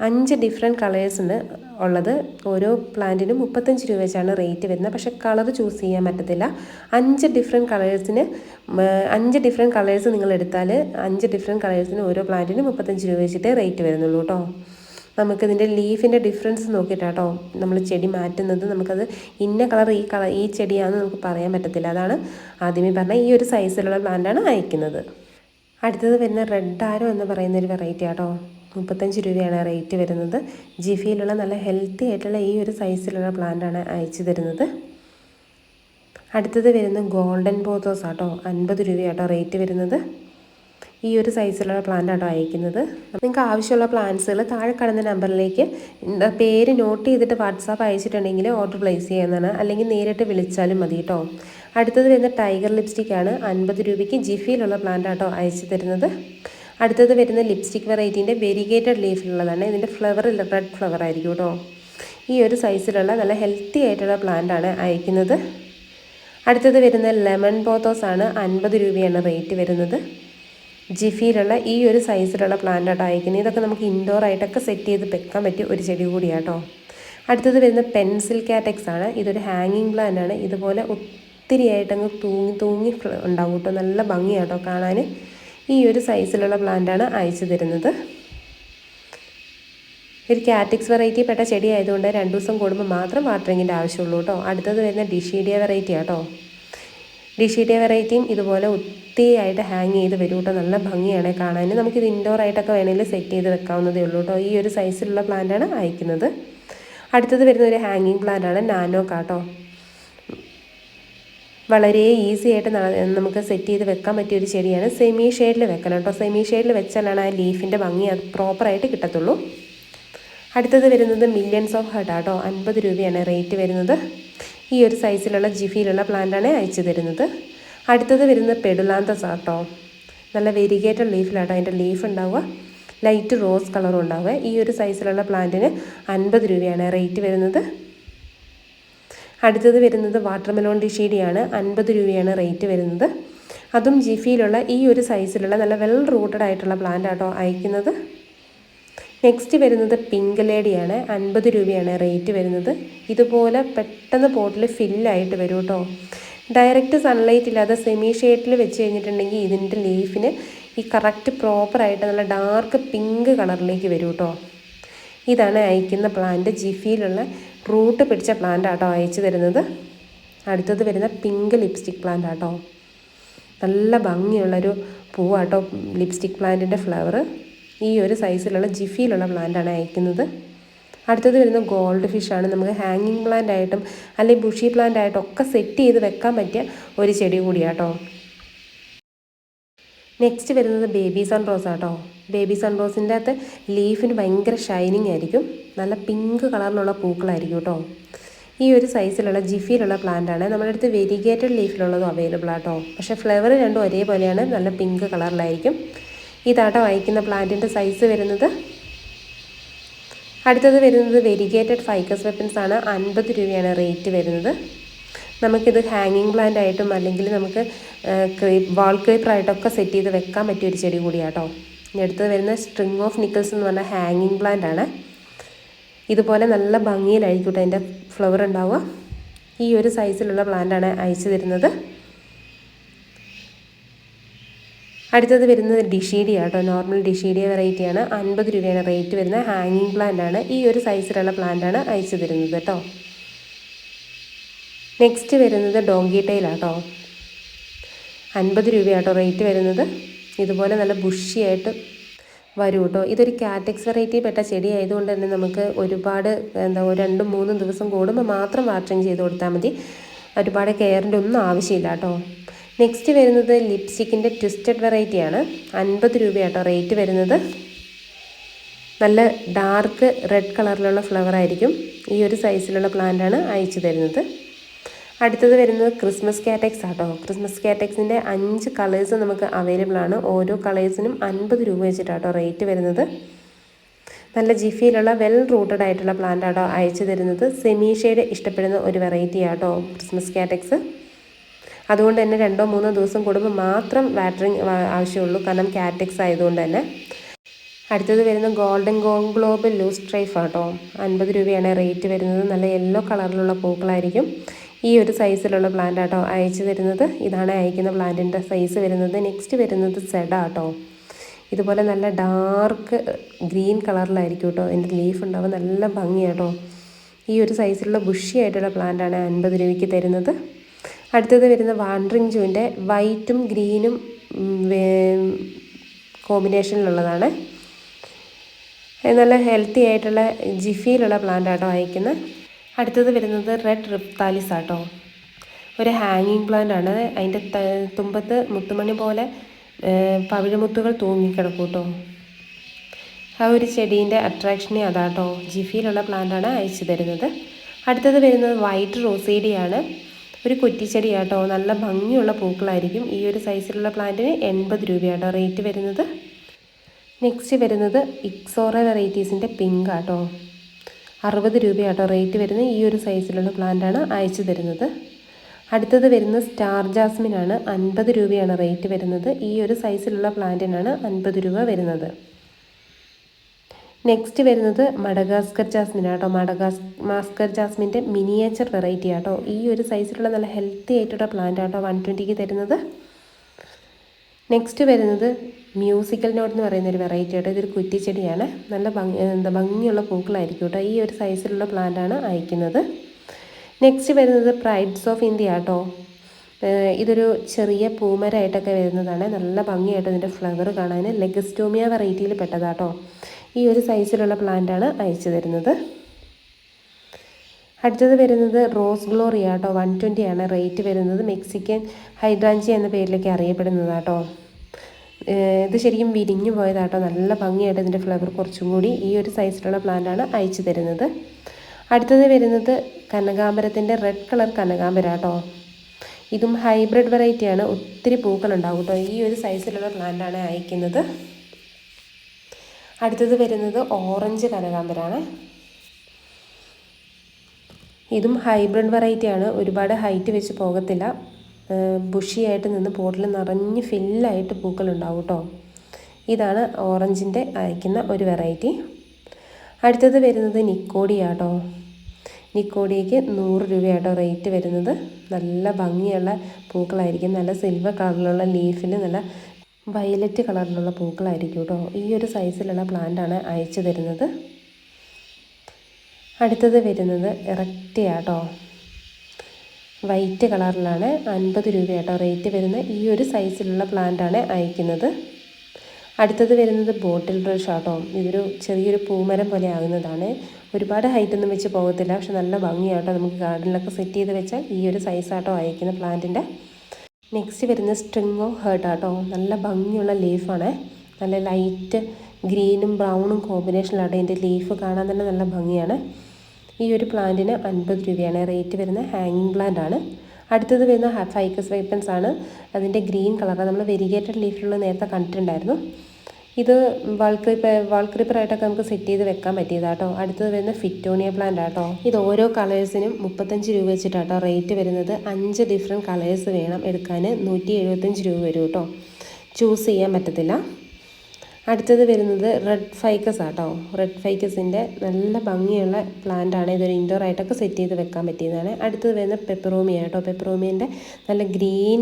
അഞ്ച് ഡിഫറെന്റ് കളേഴ്സ് ഉണ്ട് ഉള്ളത്. ഓരോ പ്ലാന്റിനും മുപ്പത്തഞ്ച് രൂപ വെച്ചാണ് റേറ്റ് വരുന്നത്. പക്ഷേ കളർ ചൂസ് ചെയ്യാൻ പറ്റത്തില്ല. അഞ്ച് ഡിഫറെന്റ് കളേഴ്സിന് അഞ്ച് ഡിഫറെന്റ് കളേഴ്സ് നിങ്ങൾ എടുത്താൽ അഞ്ച് ഡിഫറെന്റ് കളേഴ്സിന് ഓരോ പ്ലാന്റിനും മുപ്പത്തഞ്ച് രൂപ വെച്ചിട്ട് റേറ്റ് വരുന്നുള്ളൂ കേട്ടോ. നമുക്കിതിന്റെ ലീഫിന്റെ ഡിഫറൻസ് നോക്കിയിട്ടാട്ടോ നമ്മൾ ചെടി മാറ്റുന്നത്. നമുക്കത് ഇന്ന കളർ ഈ കളർ ഈ ചെടിയാണെന്ന് നമുക്ക് പറയാൻ പറ്റത്തില്ല. അതാണ് ആദ്യമേ പറഞ്ഞ ഈ ഒരു സൈസിലുള്ള പ്ലാന്റാണ് അയക്കുന്നത്. അടുത്തത് വരുന്ന റെഡ് ആരോ എന്ന് പറയുന്ന ഒരു വെറൈറ്റി ആട്ടോ മുപ്പത്തഞ്ച് രൂപയാണ് റേറ്റ് വരുന്നത്. ജിഫിയിലുള്ള നല്ല ഹെൽത്തി ആയിട്ടുള്ള ഈ ഒരു സൈസിലുള്ള പ്ലാന്റാണ് അയച്ചു തരുന്നത്. അടുത്തത് വരുന്ന ഗോൾഡൻ പോത്തോസ് ആട്ടോ. അൻപത് രൂപയാട്ടോ റേറ്റ് വരുന്നത്. ഈ ഒരു സൈസിലുള്ള പ്ലാന്റ് ആട്ടോ അയക്കുന്നത്. നിങ്ങൾക്ക് ആവശ്യമുള്ള പ്ലാന്റ്സുകൾ താഴെ കാണുന്ന നമ്പറിലേക്ക് പേര് നോട്ട് ചെയ്തിട്ട് വാട്സാപ്പ് അയച്ചിട്ടുണ്ടെങ്കിൽ ഓർഡർ പ്ലേസ് ചെയ്യാവുന്നതാണ്. അല്ലെങ്കിൽ നേരിട്ട് വിളിച്ചാലും മതി കേട്ടോ അടുത്തത് വരുന്ന ടൈഗർ ലിപ്സ്റ്റിക്കാണ് അൻപത് രൂപയ്ക്ക് ജിഫിയിലുള്ള പ്ലാന്റ് ആട്ടോ അയച്ചു തരുന്നത്. അടുത്തത് വരുന്ന ലിപ്സ്റ്റിക് വെറൈറ്റീന്റെ വെരിഗേറ്റഡ് ലീഫിലുള്ളതാണ് ഇതിന്റെ ഫ്ലവർ റെഡ് ഫ്ലവർ ആയിരിക്കും കേട്ടോ ഈ ഒരു സൈസിലുള്ള നല്ല ഹെൽത്തി ആയിട്ടുള്ള പ്ലാന്റ് ആണ് അയക്കുന്നത്. അടുത്തത് വരുന്ന ലെമൺ പോത്തോസ് ആണ്. അൻപത് രൂപയാണ് റേറ്റ് വരുന്നത്. ജിഫിയിലുള്ള ഈ ഒരു സൈസിലുള്ള പ്ലാന്റ് ആണ് അയക്കുന്നത്. ഇതൊക്കെ നമുക്ക് ഇൻഡോർ ആയിട്ടൊക്കെ സെറ്റ് ചെയ്ത് വെക്കാൻ പറ്റിയ ഒരു ചെടി കൂടിയാട്ടോ അടുത്തത് വരുന്ന പെൻസിൽ കാറ്റക്സ് ആണ്. ഇതൊരു ഹാങ്ങിങ് പ്ലാന്റ് ആണ്. ഇതുപോലെ ഒത്തിരി ആയിട്ടങ്ങ് തൂങ്ങി തൂങ്ങി ഉണ്ടാവും കേട്ടോ നല്ല ഭംഗിയാട്ടോ കാണാൻ ഈ ഒരു സൈസിലുള്ള പ്ലാന്റാണ് അയച്ചു തരുന്നത്. ഒരു കാറ്റിക്സ് വെറൈറ്റി പെട്ട ചെടി ആയതുകൊണ്ട് രണ്ട് ദിവസം കൂടുമ്പോൾ മാത്രം വാട്ടറിങ്ങിന്റെ ആവശ്യമുള്ളൂ കേട്ടോ. അടുത്തത് വരുന്ന ഡിഷീഡിയ വെറൈറ്റി ആട്ടോ ഡിഷീഡിയ വെറൈറ്റിയും ഇതുപോലെ ഒത്തിരി ആയിട്ട് ഹാങ് ചെയ്ത് വരും കേട്ടോ. നല്ല ഭംഗിയാണ് കാണാൻ. നമുക്കിത് ഇൻഡോർ ആയിട്ടൊക്കെ വേണമെങ്കിൽ സെറ്റ് ചെയ്ത് വെക്കാവുന്നതേ ഉള്ളൂ കേട്ടോ. ഈ ഒരു സൈസിലുള്ള പ്ലാന്റാണ് അയക്കുന്നത്. അടുത്തത് വരുന്ന ഒരു ഹാങ്ങിങ് പ്ലാന്റാണ് നാനോ കാട്ടോ. വളരെ ഈസി ആയിട്ട് നമുക്ക് സെറ്റ് ചെയ്ത് വെക്കാൻ പറ്റിയ ഒരു ചെടിയാണ് സെമി ഷെയ്ഡിൽ വെക്കണം കേട്ടോ സെമി ഷെയ്ഡിൽ വെച്ചാലാണ് ആ ലീഫിന്റെ ഭംഗി അത് പ്രോപ്പറായിട്ട് കിട്ടത്തുള്ളൂ. അടുത്തത് വരുന്നത് മില്യൺസ് ഓഫ് ഹെഡ് ആട്ടോ അൻപത് രൂപയാണ് റേറ്റ് വരുന്നത്. ഈ ഒരു സൈസിലുള്ള ജിഫിയിലുള്ള പ്ലാന്റാണ് അയച്ചു തരുന്നത്. അടുത്തത് വരുന്നത് പെഡുലാന്തസ് ആട്ടോ നല്ല വെരിഗേറ്റഡ് ലീഫിലാട്ടോ അതിന്റെ ലീഫ് ഉണ്ടാവുക. ലൈറ്റ് റോസ് കളറും ഉണ്ടാവുക. ഈ ഒരു സൈസിലുള്ള പ്ലാന്റിന് അൻപത് രൂപയാണ് റേറ്റ് വരുന്നത്. അടുത്തത് വരുന്നത് വാട്ടർ മെലോൺ ഡിഷീഡിയാണ് അൻപത് രൂപയാണ് റേറ്റ് വരുന്നത്. അതും ജിഫിയിലുള്ള ഈ ഒരു സൈസിലുള്ള നല്ല വെൽ റൂട്ടഡ് ആയിട്ടുള്ള പ്ലാന്റ് ആട്ടോ അയക്കുന്നത്. നെക്സ്റ്റ് വരുന്നത് പിങ്ക് ലേഡിയാണ് അൻപത് രൂപയാണ് റേറ്റ് വരുന്നത്. ഇതുപോലെ പെട്ടെന്ന് പോട്ടിൽ ഫില്ലായിട്ട് വരും കേട്ടോ ഡയറക്റ്റ് സൺലൈറ്റ് ഇല്ലാതെ സെമി ഷെയ്ഡിൽ വെച്ച് കഴിഞ്ഞിട്ടുണ്ടെങ്കിൽ ഇതിന്റെ ലീഫിന് ഈ കറക്റ്റ് പ്രോപ്പറായിട്ട് നല്ല ഡാർക്ക് പിങ്ക് കളറിലേക്ക് വരും കേട്ടോ ഇതാണ് അയക്കുന്ന പ്ലാന്റ് ജിഫിയിലുള്ള റൂട്ട് പിടിച്ച പ്ലാന്റ് ആട്ടോ അയച്ചു തരുന്നത്. അടുത്തത് വരുന്ന പിങ്ക് ലിപ്സ്റ്റിക് പ്ലാന്റ് ആട്ടോ. നല്ല ഭംഗിയുള്ളൊരു പൂവാട്ടോ ലിപ്സ്റ്റിക് പ്ലാന്റിന്റെ ഫ്ലവർ ഈ ഒരു സൈസിലുള്ള ജിഫിയിലുള്ള പ്ലാന്റാണ് അയക്കുന്നത്. അടുത്തത് വരുന്ന ഗോൾഡ് ഫിഷാണ് നമുക്ക് ഹാങ്ങിങ് പ്ലാന്റ് ആയിട്ടും അല്ലെങ്കിൽ ബുഷി പ്ലാന്റ് ആയിട്ടും ഒക്കെ സെറ്റ് ചെയ്ത് വെക്കാൻ പറ്റിയ ഒരു ചെടി കൂടിയാട്ടോ. നെക്സ്റ്റ് വരുന്നത് ബേബി സൺറോസ് ആട്ടോ. ബേബി സൺറോസിന്റെ അകത്ത് ലീഫിന് ഭയങ്കര ഷൈനിങ് ആയിരിക്കും. നല്ല പിങ്ക് കളറിലുള്ള പൂക്കളായിരിക്കും കേട്ടോ ഈ ഒരു സൈസിലുള്ള ജിഫിയിലുള്ള പ്ലാന്റ് ആണ്. നമ്മുടെ അടുത്ത് വെരിഗേറ്റഡ് ലീഫിലുള്ളതും അവൈലബിൾ ആട്ടോ പക്ഷേ ഫ്ലവർ രണ്ടും ഒരേപോലെയാണ്. നല്ല പിങ്ക് കളറിലായിരിക്കും ഇതാട്ടോ വായിക്കുന്ന പ്ലാന്റിന്റെ സൈസ് വരുന്നത്. അടുത്തത് വരുന്നത് വെരിഗേറ്റഡ് ഫൈക്കസ് വെപ്പൻസ് ആണ്. അൻപത് രൂപയാണ് റേറ്റ് വരുന്നത്. നമുക്കിത് ഹാങ്ങിങ് പ്ലാന്റ് ആയിട്ടും അല്ലെങ്കിൽ നമുക്ക് വാൾ ക്രീപ്പറായിട്ടൊക്കെ സെറ്റ് ചെയ്ത് വെക്കാൻ പറ്റിയ ഒരു ചെടി കൂടിയാട്ടോ ഇനി അടുത്തത് വരുന്ന സ്ട്രിങ് ഓഫ് നിക്കിൾസ് എന്ന് പറഞ്ഞ ഹാങ്ങിങ് പ്ലാന്റ് ആണ്. ഇതുപോലെ നല്ല ഭംഗിയിലായിരിക്കും അതിന്റെ ഫ്ലവർ ഉണ്ടാവുക. ഈ ഒരു സൈസിലുള്ള പ്ലാന്റാണ് അയച്ചു തരുന്നത്. അടുത്തത് വരുന്നത് ഡിഷീഡിയ കേട്ടോ നോർമൽ ഡിഷീഡിയ വെറൈറ്റിയാണ് അൻപത് രൂപയാണ് റേറ്റ് വരുന്നത് ഹാങ്ങിങ് പ്ലാന്റ് ആണ്. ഈ ഒരു സൈസിലുള്ള പ്ലാന്റ് ആണ് അയച്ചു തരുന്നത് കേട്ടോ നെക്സ്റ്റ് വരുന്നത് ഡോങ്കി ടൈലാട്ടോ അൻപത് രൂപയാട്ടോ റേറ്റ് വരുന്നത്. ഇതുപോലെ നല്ല ബുഷിയായിട്ട് വരും കേട്ടോ ഇതൊരു കാറ്റക്സ് വെറൈറ്റി പെട്ട ചെടി ആയതുകൊണ്ട് തന്നെ നമുക്ക് ഒരുപാട് എന്താ രണ്ടും മൂന്നും ദിവസം കൂടുമ്പോൾ മാത്രം വാട്ടറിങ് ചെയ്ത് കൊടുത്താൽ മതി. ഒരുപാട് കെയറിന്റെ ഒന്നും ആവശ്യമില്ല കേട്ടോ. നെക്സ്റ്റ് വരുന്നത് ലിപ്സ്റ്റിക്കിന്റെ ട്വിസ്റ്റഡ് വെറൈറ്റിയാണ് അൻപത് രൂപയാട്ടോ റേറ്റ് വരുന്നത്. നല്ല ഡാർക്ക് റെഡ് കളറിലുള്ള ഫ്ലവർ ആയിരിക്കും. ഈ ഒരു സൈസിലുള്ള പ്ലാന്റാണ് അയച്ചു തരുന്നത്. അടുത്തത് വരുന്നത് ക്രിസ്മസ് കാറ്റക്സ് ആട്ടോ. ക്രിസ്മസ് കാറ്റക്സിന്റെ അഞ്ച് കളേഴ്സ് നമുക്ക് അവൈലബിൾ ആണ്. ഓരോ കളേഴ്സിനും അൻപത് രൂപ വെച്ചിട്ടാട്ടോ റേറ്റ് വരുന്നത്. നല്ല ജിഫിയിലുള്ള വെൽ റൂട്ടഡ് ആയിട്ടുള്ള പ്ലാന്റ് ആട്ടോ അയച്ചു തരുന്നത്. സെമി ഇഷ്ടപ്പെടുന്ന ഒരു വെറൈറ്റി ആട്ടോ ക്രിസ്മസ് കാറ്റക്സ് അതുകൊണ്ട് തന്നെ രണ്ടോ മൂന്നോ ദിവസം കൂടുമ്പോൾ മാത്രം വാട്ടറിങ് ആവശ്യമുള്ളൂ. കാരണം കാറ്റക്സ് ആയതുകൊണ്ട് തന്നെ. അടുത്തത് വരുന്ന golden gone global loosestrife ആട്ടോ. അൻപത് രൂപയാണ് റേറ്റ് വരുന്നത്. നല്ല യെല്ലോ കളറിലുള്ള പൂക്കളായിരിക്കും. ഈ ഒരു സൈസിലുള്ള പ്ലാന്റ് ആട്ടോ അയച്ചു തരുന്നത്. ഇതാണ് അയക്കുന്ന പ്ലാന്റിന്റെ സൈസ് വരുന്നത്. നെക്സ്റ്റ് വരുന്നത് സെഡ ആട്ടോ. ഇതുപോലെ നല്ല ഡാർക്ക് ഗ്രീൻ കളറിലായിരിക്കും കേട്ടോ എന്റെ ലീഫ് ഉണ്ടാവും. നല്ല ഭംഗിയാട്ടോ. ഈ ഒരു സൈസിലുള്ള ബുഷി ആയിട്ടുള്ള പ്ലാന്റാണ് അൻപത് രൂപയ്ക്ക് തരുന്നത്. അടുത്തത് വരുന്ന വാണ്ടറിങ് ജൂവിന്റെ വൈറ്റും ഗ്രീനും കോമ്പിനേഷനിലുള്ളതാണ് നല്ല ഹെൽത്തി ആയിട്ടുള്ള ജിഫിയിലുള്ള പ്ലാന്റ് ആട്ടോ അയക്കുന്നത് അടുത്തത് വരുന്നത് റെഡ് റിപ്താലിസ് ആട്ടോ. ഒരു ഹാങ്ങിങ് പ്ലാന്റ് ആണ്. അതിന്റെ തുമ്പത്ത് മുത്തുമണി പോലെ പവിഴമുത്തുകൾ തൂങ്ങിക്കിടക്കും കേട്ടോ ആ ഒരു ചെടീന്റെ അട്രാക്ഷനെ അതാട്ടോ ജിഫിയിലുള്ള പ്ലാന്റാണ് അയച്ചു തരുന്നത്. അടുത്തത് വരുന്നത് വൈറ്റ് റോസേഡിയാണ് ഒരു കുറ്റിച്ചെടിയാട്ടോ. നല്ല ഭംഗിയുള്ള പൂക്കളായിരിക്കും. ഈ ഒരു സൈസിലുള്ള പ്ലാന്റിന് എൺപത് രൂപയാട്ടോ റേറ്റ് വരുന്നത്. നെക്സ്റ്റ് വരുന്നത് ഇക്സോറ വെറൈറ്റീസിന്റെ പിങ്ക് ആട്ടോ. അറുപത് രൂപയാട്ടോ റേറ്റ് വരുന്ന ഈ ഒരു സൈസിലുള്ള പ്ലാന്റാണ് അയച്ചു തരുന്നത്. അടുത്തത് വരുന്ന സ്റ്റാർ ജാസ്മിൻ ആണ് അൻപത് രൂപയാണ് റേറ്റ് വരുന്നത്. ഈ ഒരു സൈസിലുള്ള പ്ലാന്റിനാണ് അൻപത് രൂപ വരുന്നത്. നെക്സ്റ്റ് വരുന്നത് മഡഗാസ്കർ ജാസ്മിൻ ആട്ടോ മഡഗാസ് മാസ്കർ ജാസ്മിന്റെ മിനിയേച്ചർ വെറൈറ്റി ആട്ടോ. ഈ ഒരു സൈസിലുള്ള നല്ല ഹെൽത്തി ആയിട്ടുള്ള പ്ലാന്റ് ആട്ടോ വൺ ട്വന്റിക്ക് തരുന്നത്. നെക്സ്റ്റ് വരുന്നത് മ്യൂസിക്കൽ നോട്ട് എന്ന് പറയുന്ന ഒരു വെറൈറ്റി ആയിട്ട് ഇതൊരു കുറ്റിച്ചെടിയാണ്. നല്ല ഭംഗി എന്താ ഭംഗിയുള്ള പൂക്കളായിരിക്കും കേട്ടോ. ഈ ഒരു സൈസിലുള്ള പ്ലാന്റാണ് അയക്കുന്നത്. നെക്സ്റ്റ് വരുന്നത് പ്രൈഡ്സ് ഓഫ് ഇന്ത്യ ആട്ടോ ഇതൊരു ചെറിയ പൂമരായിട്ടൊക്കെ വരുന്നതാണ്. നല്ല ഭംഗിയായിട്ട് ഇതിന്റെ ഫ്ലവർ കാണാൻ ലെഗസ്റ്റോമിയ വെറൈറ്റിയിൽ പെട്ടതാട്ടോ. ഈ ഒരു സൈസിലുള്ള പ്ലാന്റാണ് അയച്ചു തരുന്നത്. അടുത്തത് വരുന്നത് റോസ് ഗ്ലോറി ആട്ടോ വൺ ട്വന്റി ആണ്. റേറ്റ് വരുന്നത് മെക്സിക്കൻ ഹൈഡ്രാഞ്ചി എന്ന പേരിലേക്ക് അറിയപ്പെടുന്നതാട്ടോ. ഇത് ശരിക്കും വിരിഞ്ഞു പോയതാട്ടോ. നല്ല ഭംഗിയായിട്ട് ഇതിന്റെ ഫ്ലവർ കുറച്ചും കൂടി ഈ ഒരു സൈസിലുള്ള പ്ലാന്റാണ് അയച്ചു തരുന്നത്. അടുത്തത് വരുന്നത് കനകാമ്പരത്തിന്റെ റെഡ് കളർ കനകാമ്പര കേട്ടോ ഇതും ഹൈബ്രിഡ് വെറൈറ്റിയാണ് ഒത്തിരി പൂക്കളുണ്ടാവും കേട്ടോ. ഈ ഒരു സൈസിലുള്ള പ്ലാന്റാണ് അയക്കുന്നത്. അടുത്തത് വരുന്നത് ഓറഞ്ച് കനകാമ്പരാണ് ഇതും ഹൈബ്രിഡ് വെറൈറ്റിയാണ് ഒരുപാട് ഹൈറ്റ് വെച്ച് പോകത്തില്ല. ബുഷിയായിട്ട് നിന്ന് പോട്ടിൽ നിറഞ്ഞ് ഫില്ലായിട്ട് പൂക്കളുണ്ടാവും കേട്ടോ ഇതാണ് ഓറഞ്ചിന്റെ അയക്കുന്ന ഒരു വെറൈറ്റി. അടുത്തത് വരുന്നത് നിക്കോഡിയാട്ടോ നിക്കോഡിയയ്ക്ക് നൂറ് രൂപയാട്ടോ റേറ്റ് വരുന്നത്. നല്ല ഭംഗിയുള്ള പൂക്കളായിരിക്കും. നല്ല സിൽവർ കളറിലുള്ള ലീഫിൽ നല്ല വയലറ്റ് കളറിലുള്ള പൂക്കളായിരിക്കും കേട്ടോ ഈ ഒരു സൈസിലുള്ള പ്ലാന്റാണ് അയച്ചു തരുന്നത്. അടുത്തത് വരുന്നത് ഇറക്റ്റിയാട്ടോ വൈറ്റ് കളറിലാണ് അൻപത് രൂപ കേട്ടോ റേറ്റ് വരുന്ന ഈ ഒരു സൈസിലുള്ള പ്ലാന്റാണ് അയക്കുന്നത്. അടുത്തത് വരുന്നത് ബോട്ടിൽ ബ്രഷ് ആട്ടോ. ഇതൊരു ചെറിയൊരു പൂമരം പോലെ ആകുന്നതാണ്. ഒരുപാട് ഹൈറ്റ് ഒന്നും വെച്ച് പോകത്തില്ല പക്ഷെ നല്ല ഭംഗിയാട്ടോ നമുക്ക് ഗാർഡനിലൊക്കെ സെറ്റ് ചെയ്ത് വെച്ചാൽ ഈ ഒരു സൈസാട്ടോ അയക്കുന്ന പ്ലാന്റിന്റെ നെക്സ്റ്റ് വരുന്ന സ്ട്രിങ് ഓഫ് ഹേർട്ട് ആട്ടോ. നല്ല ഭംഗിയുള്ള ലീഫാണ് നല്ല ലൈറ്റ് ഗ്രീനും ബ്രൗണും കോമ്പിനേഷനിലാട്ടോ ഇതിന്റെ ലീഫ് കാണാൻ തന്നെ നല്ല ഭംഗിയാണ്. ഈ ഒരു പ്ലാന്റിന് അൻപത് രൂപയാണ്. റേറ്റ് വരുന്ന ഹാങ്ങിങ് പ്ലാന്റ് ആണ്. അടുത്തത് വരുന്ന ഫൈക്കസ് വൈപ്പൻസ് ആണ്. അതിന്റെ ഗ്രീൻ കളറാണ് നമ്മൾ വെരിഗേറ്റഡ് ലീഫിലുള്ള നേരത്തെ കണ്ടിട്ടുണ്ടായിരുന്നു. ഇത് വാൾക്രീപ്പർ വാൾക്രീപ്പറായിട്ടൊക്കെ വാൾ നമുക്ക് സെറ്റ് ചെയ്ത് വെക്കാൻ പറ്റിയതാട്ടോ. അടുത്തത് വരുന്ന ഫിറ്റോണിയ പ്ലാന്റ് ആട്ടോ. ഇത് ഓരോ കളേഴ്സിനും മുപ്പത്തഞ്ച് രൂപ വെച്ചിട്ടാട്ടോ റേറ്റ് വരുന്നത്. അഞ്ച് ഡിഫറെന്റ് കളേഴ്സ് വേണം എടുക്കാൻ നൂറ്റി രൂപ വരും കേട്ടോ ചൂസ് ചെയ്യാൻ പറ്റത്തില്ല. അടുത്തത് വരുന്നത് റെഡ് ഫൈക്കസ് ആട്ടോ. റെഡ് ഫൈക്കസിന്റെ നല്ല ഭംഗിയുള്ള പ്ലാന്റ് ആണ്. ഇതൊരു ഇൻഡോർ ആയിട്ടൊക്കെ സെറ്റ് ചെയ്ത് വെക്കാൻ പറ്റിയതാണ്. അടുത്തത് വരുന്ന പെപ്പറോമിയ ആട്ടോ. പെപ്പറോമിയന്റെ നല്ല ഗ്രീൻ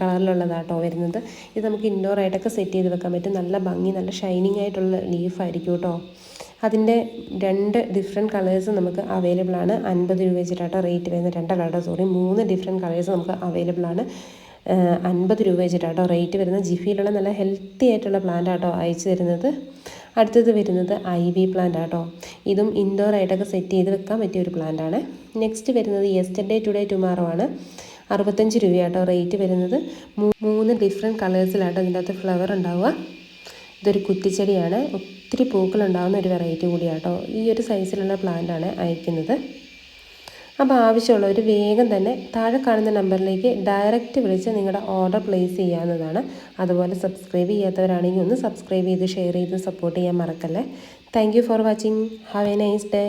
കളറിലുള്ളതാട്ടോ വരുന്നത്. ഇത് നമുക്ക് ഇൻഡോർ ആയിട്ടൊക്കെ സെറ്റ് ചെയ്ത് വെക്കാൻ പറ്റും. നല്ല ഭംഗി നല്ല ഷൈനിങ് ആയിട്ടുള്ള ലീഫായിരിക്കും കേട്ടോ. അതിന്റെ രണ്ട് ഡിഫറെന്റ് കളേഴ്സ് നമുക്ക് അവൈലബിൾ ആണ്. അൻപത് രൂപ വെച്ചിട്ടാട്ടോ റേറ്റ് വരുന്ന രണ്ട് കേട്ടോ സോറി മൂന്ന് ഡിഫറെന്റ് കളേഴ്സ് നമുക്ക് അവൈലബിൾ ആണ്. അൻപത് രൂപ വെച്ചിട്ടാട്ടോ റേറ്റ് വരുന്നത്. ജിഫിയിലുള്ള നല്ല ഹെൽത്തി ആയിട്ടുള്ള പ്ലാന്റ് ആട്ടോ അയച്ചു തരുന്നത്. അടുത്തത് വരുന്നത് ഐ വി പ്ലാന്റ് ആട്ടോ. ഇതും ഇൻഡോർ ആയിട്ടൊക്കെ സെറ്റ് ചെയ്ത് വെക്കാൻ പറ്റിയ ഒരു പ്ലാന്റ് ആണ്. നെക്സ്റ്റ് വരുന്നത് യെസ്റ്റർഡേ ടുഡേ ടുമാറോ ആണ്. അറുപത്തഞ്ച് രൂപയാട്ടോ റേറ്റ് വരുന്നത്. മൂന്ന് ഡിഫറെന്റ് കളേഴ്സിലാട്ടോ ഇതിന്റെ അകത്ത് ഫ്ലവർ ഉണ്ടാവുക. ഇതൊരു കുറ്റിച്ചെടിയാണ്. ഒത്തിരി പൂക്കളുണ്ടാകുന്ന ഒരു വെറൈറ്റി കൂടിയാട്ടോ ഈ ഒരു സൈസിലുള്ള പ്ലാന്റാണ് അയക്കുന്നത്. അപ്പോൾ ആവശ്യമുള്ളവർ വേഗം തന്നെ താഴെ കാണുന്ന നമ്പറിലേക്ക് ഡയറക്റ്റ് വിളിച്ച് നിങ്ങളുടെ ഓർഡർ പ്ലേസ് ചെയ്യാവുന്നതാണ്. അതുപോലെ സബ്സ്ക്രൈബ് ചെയ്യാത്തവരാണെങ്കിൽ ഒന്ന് സബ്സ്ക്രൈബ് ചെയ്ത് ഷെയർ ചെയ്ത് സപ്പോർട്ട് ചെയ്യാൻ മറക്കല്ലേ. Thank for watching. Have a nice day.